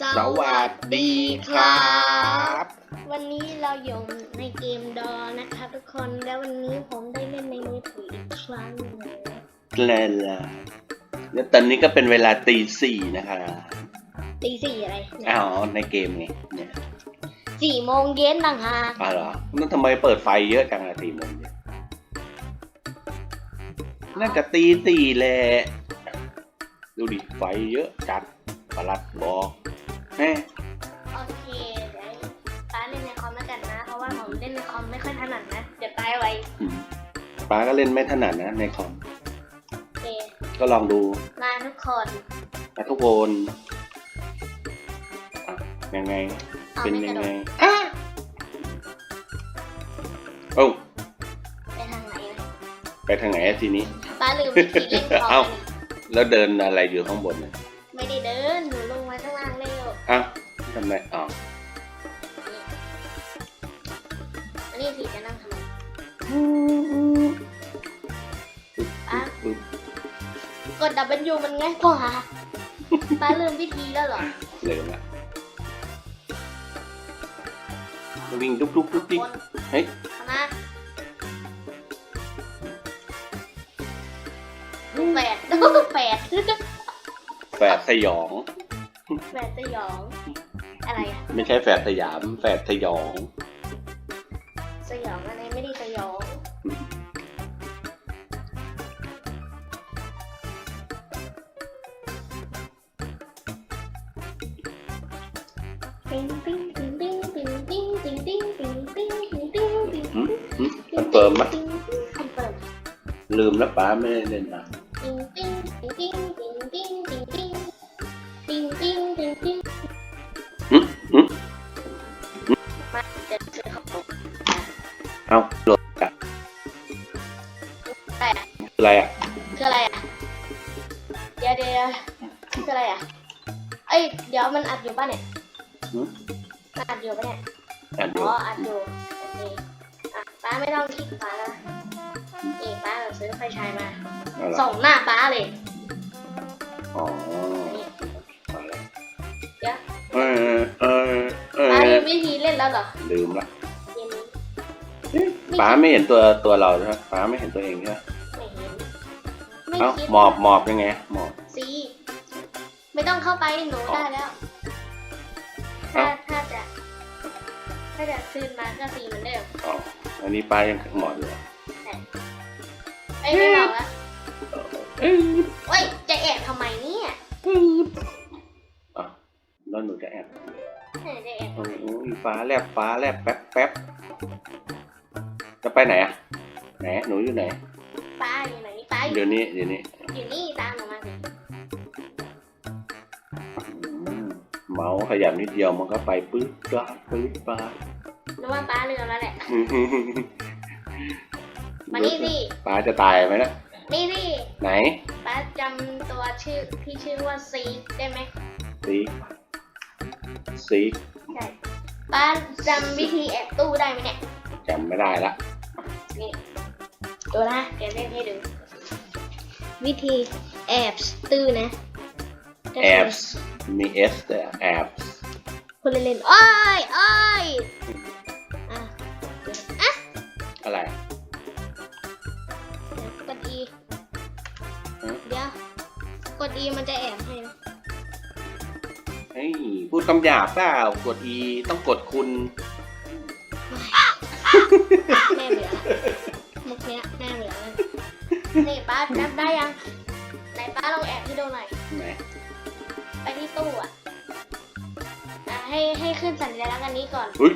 สวัสดีครับ วันนี้เราอยู่ในเกมดอนะคะทุกคนแล้ววันนี้ผมได้เล่นในมือถืออีกครั้งหนึ่งแลล่ะแล้วตอนนี้ก็เป็นเวลาตีสี่นะคะตีสี่อะไรอ้าวในเกมไงเนี่ยสี่โมงเย็นต่างหากอ้าวเหรอนั่นทำไมเปิดไฟเยอะจังอะตีโมงเนี่ยน่าจะตีสี่แหละดูดิไฟเยอะจัดประหลัดบอก แม่โอเคเดี๋ยวป้าเล่นในคอมแล้วกันนะ เพราะว่าผมเล่นในคอมไม่ค่อยถนัดนะ เดี๋ยวตายไวอืมป้าก็เล่นไม่ถนัดนะในคอมโอเคก็ลองดูมาทุกคน นะทุกคนอะยังไง เอาเป็นไม่กยัระงโดไงดโอ้าไปทางไหนนะไปทางไหนอะทีนี้ ป้าลืมวิธีเล่นคอมเอ้าไปเนี่ยแล้วเดินอะไรอยู่ข้างบนน่ะไม่ได้เดิน ทำไมอ๋ออันนี้ผีจะนั่งทำไมปึ๊บปึ๊บกด W มันง่ายกว่าป้าลืมวิธีแล้วเหรอเร็วละวิ่งดุ๊กดุ๊กดุ๊กดิเฮ้ยเข้ามาแปดแปดแฝดสยองแปดสยอง อะไรอะไม่ใช่แฝดสยาม แฝดสยอง สยองอะไรไม่ได้สยองปิ๊งปิ๊งปิ๊งปิ๊งปิ๊งปิ๊งปิ๊งปิ๊งปิ๊งปิ๊งปิ๊งปิ๊งปิ๊งหึหึคอนเฟิร์มไหมคอนเฟิร์มลืมแล้วป้าไม่ได้เล่นมาปิ๊งปิ๊งปิ๊งปิ๊งปิ๊ง เอาโหลดอะอะไรอะอะไรอะคืออะไรอะเดี๋ยวเดี๋ยวคืออะไรอะเอ้ยเดี๋ยวมันอัดอยู่ป่ะเนี่ยหึมันอัดอยู่ป่ะเนี่ยอ่านดูอ๋ออัดอยู่โอเคอะป้าไม่ต้องคิดป้าแล้วนี่ป้าเราซื้อไฟฉายมาเอาละส่องหน้าป้าเลยอ๋อนี่เอาละเดี๋ยวเออเออเออป้ามีวิธีเล่นแล้วเหรอลืมละเกมนี้ ป้าไม่เห็นตัวตัวเราใช่ไหมป้าไม่เห็นตัวเองใช่ไหมไม่เห็นไม่เอ้าคิดหมอบหมอบยังไงหมอบ ซีไม่ต้องเข้าไปหนูได้แล้ว ถ้าถ้าจะ ถ้าจะขึ้นมาก็ซีเหมือนเดิมอ๋ออันนี้ป้ายังหมอบอยู่เหรอเอ้ยไม่บอกแล้วเอ้ยเว้ยจะแอบทำไมเนี่ยอะแล้วหนูจะแอบเออจะแอบ โอ้โหฟ้าแลบฟ้าแลบแป๊บแป๊บ จะไปไหนอะไหนหนูอยู่ไหนป้าอยู่ไหนป้าอยู่เดี๋ยวนี้เดี๋ยวนี้อยู่นี่ตามหนูมาสิอืมเมาส์ขยับนิดเดียวมันก็ไปปึ๊บปลาดปึ๊บปลาดหนูว่าป้าลืมแล้วแหละ มานี่สิป้าจะตายไหมนะนี่สิไหนป้าจำตัวชื่อที่ชื่อว่าซีได้ไหมซีซีใช่ป้าจำวิธีแอบตู้ได้ไหมเนี่ย จำไม่ได้ละนี่ตัวนะเดี๋ยวเล่นให้ดู วิธีแอบตู้นะก็แอคืบมีเอสแต่แอบคุณเล่นๆโอ้ยโอ้ยอะอะอะไรเดี๋ยวกด E ฮะเดี๋ยวกด E มันจะแอบให้นะเฮ้ยพูดคำหยาบเปล่ากด E ต้องกดคุณ แม่เหลือมุกเนี้ยแม่เหลือเลยนี่ป้านับได้ยังไหนป้าลองแอบให้ดูหน่อยไหนไปที่ตู้อะอะให้ให้ขึ้นสัญลักษณ์อันนี้ก่อนอุ้ย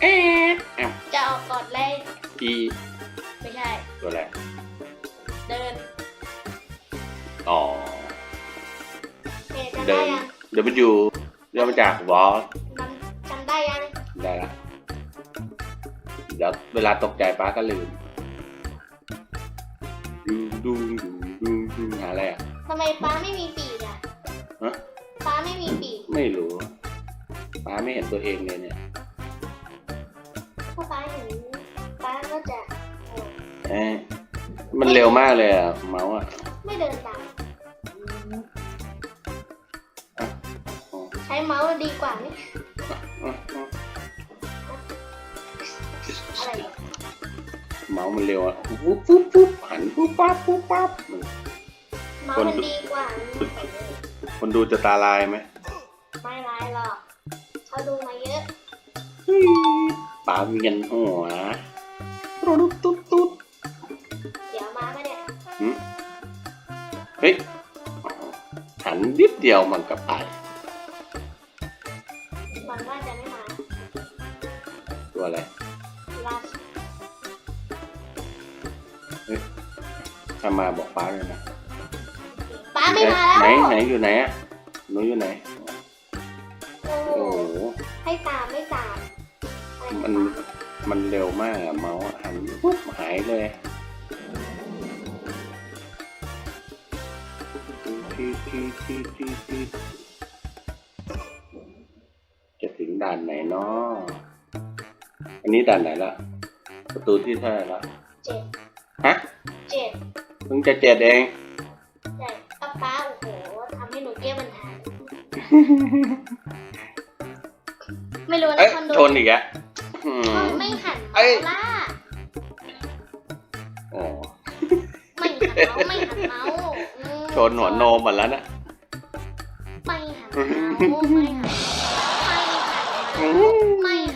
เอ๊ะแอบจะออกกดเลย E ไม่ใช่ตัวอะไรเดินอ๋อเนี่ยจำเดิได้นยัง W เริ่มมาจากว ดี๋ยวเวลาตกใจป้าก็ลืมดูดูดูดูดูหาอะไรอะทำไมป้าไม่มีปีกอะฮะป้าไม่มีปีกไม่รู้ป้าไม่เห็นตัวเองเลยเนี่ยถ้าป้าเห็นป้าก็จะเอ๊ะมันเร็วมากเลยอะเมาส์อะไม่เดินตามช้เมาส์ดีกว่าไหม เมาส์มันเร็วอะปุ๊บปุ๊บปุ๊บหันปุ๊บปั๊บปุ๊บปั๊บเมาส์มันดีกว่านี่คนดูจะตาลายไหมไม่ร้ายหรอกเขาดูมาเยอะป๋าเวียนหัวตุ๊ดตุ๊ดตุ๊ดเดี๋ยวมาปะเนี่ยหืมเฮ้ยหันนิดเดียวมันก็ไป ป้าเลยนะป้าไม่มาแล้ว ไหนไหนอยู่ไหนอะหนูอยู่ไหน โอ้โหโอ้โห ให้ตามไม่ตามอะไรมันตามมันเร็วมากอะเมาส์อะหันปุ๊บหายเลยทีทีทีทีทีจะถึงด่านไหนเนาะอันนี้ด่านไหนละ ประตูที่เท่าไหร่ละ เจ็ดฮะเจ็ด เพิ่งจะเจ็ดเองใช่ป้าป้าโอ้โหทำให้หนูแก้ปัญหา ไม่รู้นะเอ้ยคอนโดชนอีกอะอืมัมนไม่หันเอ้เมาย ล่ะอ๋อไม่หันเมาส์ไม่หันเมาส์อืมชนหัวโนมหมดแล้วนะ ไม่หันเมาส์ไม่หันไม่หันเมาส์ไม่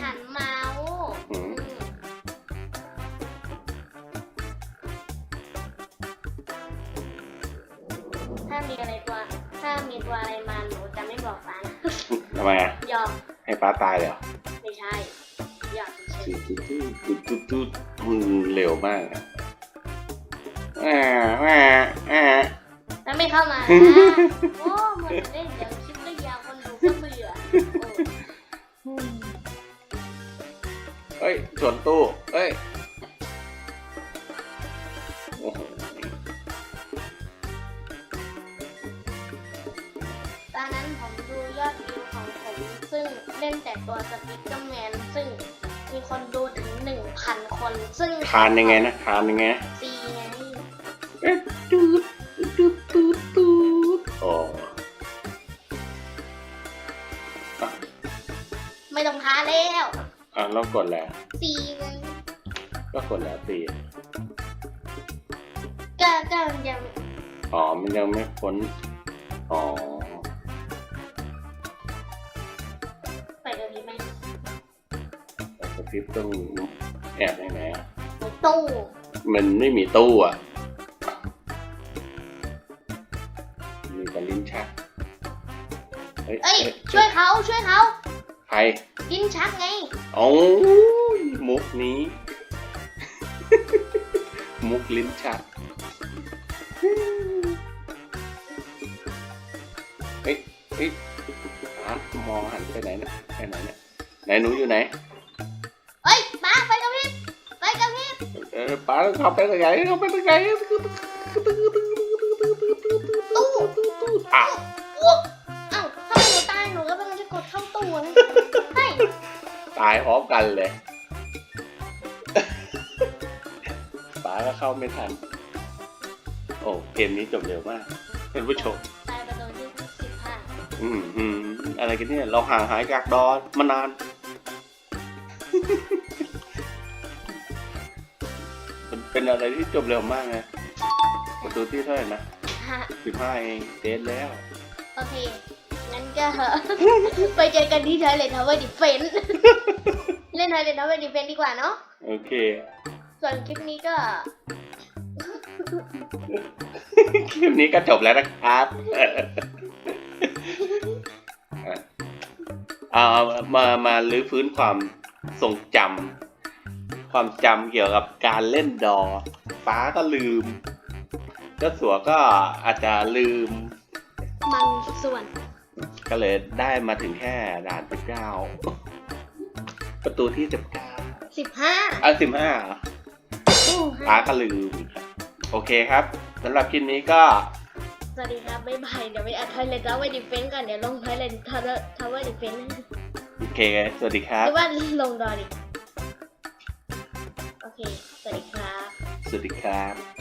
หัน มีอะไรตัวถ้ามีตัวอะไรมาหนูจะไม่บอกป้านะทำไมอะยอมให้ป้าตายเลยเหรอไม่ใช่ยอมเฉยตุ๊ดตุ๊ดตุ๊ดตุ๊ดตุ๊ดมันเร็วมากอะอ่าอ่าอ่าๆแล้วไม่เข้ามานะโอ้เหมือนเล่นเดี๋ยวคลิปก็ยาวคนดูก็เบื่อโอ้ เอ้ยชนตู้เอ้ย เล่นแต่ตัวสปิกเกอร์แมนซึ่งมีคนดูถึงหนึ่งพันคน ซึ่งคานยังไงนะคานยังไงนะซีไงเอ๊ะตูดตูดตูดตูดโอ้ไม่ต้องท้าแล้วอะแล้วกดแล้วซีไงก็กดแล้วตีก็ก็ยังอ๋อมันยังไม่พ้นอ๋อ คริปต์ต้องแอบยังไงอะในตู้มันไม่มีตู้อะมีแต่ลิ้นชักเฮ้ยเอ้ยเฮ้ยช่วยเขาช่วยเขาใครลิ้นชักไง โอ้ยมุกนี้ มุกลิ้นชักเฮ้ยเฮ้ยหามองหันไปไหนเนี่ยไปไหนเนี่ยไหนหนูอยู่ไหน เอ้ยป้าไปกับพี่ไปกับพี่เออป้าเข้าไปทางไหนเข้าไปทางไหนตู้อะอ้วกเอ้าถ้าหนูตายหนูก็ต้องจะกดเข้าตู้นะใช่ตายพร้อมกันเลยป้าก็เข้าไม่ทัน โอ้เกมนี้จบเร็วมากท่านผู้ชมตายประตูที่สิบห้าอืมอืมอะไรกันเนี่ย เราห่างหายจากดอนมานานมั เป็นอะไรที่จบเร็วมากนะประตูที่เท่าไหร่นะฮะสิบห้าเองเดนแล้ว โอเค งั้นก็ ไปเจอกันที่ไทยเลนทาวเวอร์ดิเฟนเล่นไทยเลนทาวเวอร์ดิเฟนดีกว่าเนาะ โอเค ส่วนคลิปนี้ก็ คลิปนี้ก็จบแล้วนะครับเอามามาลื้อฟื้นความทรงจำ ความจำเกี่ยวกับการเล่นดอป้าก็ลืมเจ้าสัวก็อาจจะลืม บางส่วน ก็เลยได้มาถึงแค่ด่านสิบเก้าประตูที่สิบเก้าสิบห้าอะสิบห้าป้าก็ลืม โอเคครับสำหรับคลิปนี้ก็สวัสดีครับบ๊ายบายเดี๋ยวไปอัดไทยเลนทาวเวอร์ดิเฟนก่อนเดี๋ยวลงไทยเลนทาวเวอร์ดิเฟนโอเค สวัสดีครัหบรือว่าลงดอดิโอ เค สวัสดีครับ สวัสดีครับ